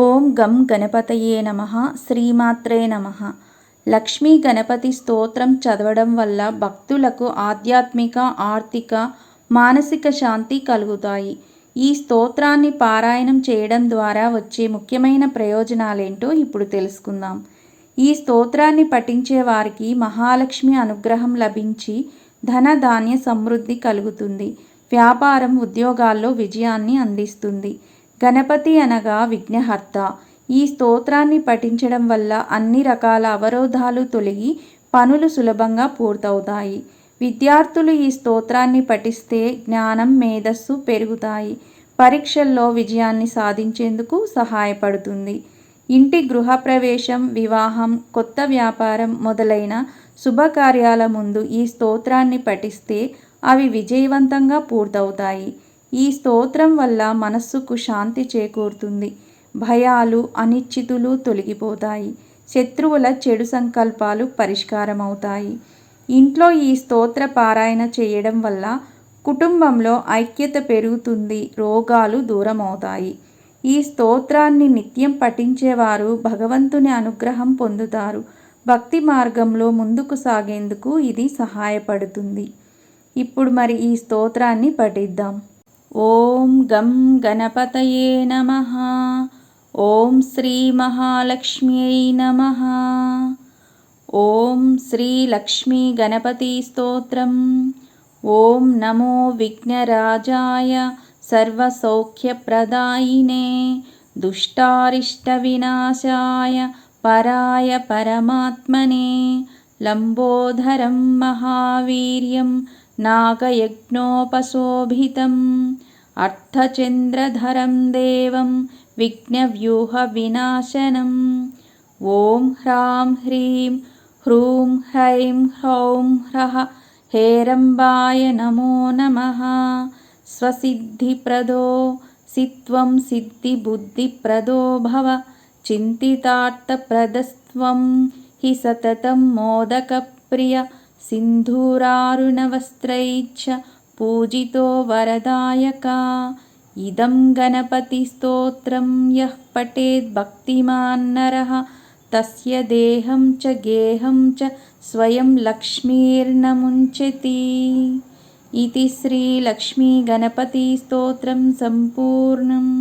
ఓం గం గణపతయే నమ శ్రీమాత్రే నమ. లక్ష్మీ గణపతి స్తోత్రం చదవడం వల్ల భక్తులకు ఆధ్యాత్మిక ఆర్థిక మానసిక శాంతి కలుగుతాయి. ఈ స్తోత్రాన్ని పారాయణం చేయడం ద్వారా వచ్చే ముఖ్యమైన ప్రయోజనాలేంటో ఇప్పుడు తెలుసుకుందాం. ఈ స్తోత్రాన్ని పఠించే వారికి మహాలక్ష్మి అనుగ్రహం లభించి ధన ధాన్య సమృద్ధి కలుగుతుంది. వ్యాపారం ఉద్యోగాల్లో విజయాన్ని అందిస్తుంది. గణపతి అనగా విఘ్నహర్త. ఈ స్తోత్రాన్ని పఠించడం వల్ల అన్ని రకాల అవరోధాలు తొలగి పనులు సులభంగా పూర్తవుతాయి. విద్యార్థులు ఈ స్తోత్రాన్ని పఠిస్తే జ్ఞానం మేధస్సు పెరుగుతాయి. పరీక్షల్లో విజయాన్ని సాధించేందుకు సహాయపడుతుంది. ఇంటి గృహప్రవేశం వివాహం కొత్త వ్యాపారం మొదలైన శుభకార్యాల ముందు ఈ స్తోత్రాన్ని పఠిస్తే అవి విజయవంతంగా పూర్తవుతాయి. ఈ స్తోత్రం వల్ల మనస్సుకు శాంతి చేకూరుతుంది. భయాలు అనిశ్చితులు తొలగిపోతాయి. శత్రువుల చెడు సంకల్పాలు పరిష్కారమవుతాయి. ఇంట్లో ఈ స్తోత్ర పారాయణ చేయడం వల్ల కుటుంబంలో ఐక్యత పెరుగుతుంది రోగాలు దూరమవుతాయి. ఈ స్తోత్రాన్ని నిత్యం పఠించేవారు భగవంతుని అనుగ్రహం పొందుతారు. భక్తి మార్గంలో ముందుకు సాగేందుకు ఇది సహాయపడుతుంది. ఇప్పుడు మరి ఈ స్తోత్రాన్ని పఠిద్దాం. ॐ गं गणपतये नमः। ॐ श्रीमहालक्ष्म्यै नमः। ॐ श्रीलक्ष्मीगणपतिस्तोत्रम्। ॐ नमो विघ्नराजाय सर्वसौख्यप्रदायिने दुष्टारिष्टविनाशाय पराय परमात्मने लम्बोधरं महावीर्यं नागयज्ञोपशोभितम् अर्थचन्द्रधरं देवं विघ्नव्यूहविनाशनम् ॐ ह्रां ह्रीं ह्रूं ह्रैं ह्रौं ह्रः हेरम्बाय नमो नमः स्वसिद्धिप्रदो सित्वं सिद्धिबुद्धिप्रदो भव चिन्तितार्थप्रदस्त्वं हि सततं मोदकप्रिय सिन्धूरारुणवस्त्रैश्च पूजितो वरदायका इदं गणपतिस्तोत्रं यः पठेद्भक्तिमान् नरः तस्य देहं च गेहं च स्वयं लक्ष्मीर्नमुञ्चति इति श्रीलक्ष्मीगणपतिस्तोत्रं सम्पूर्णम्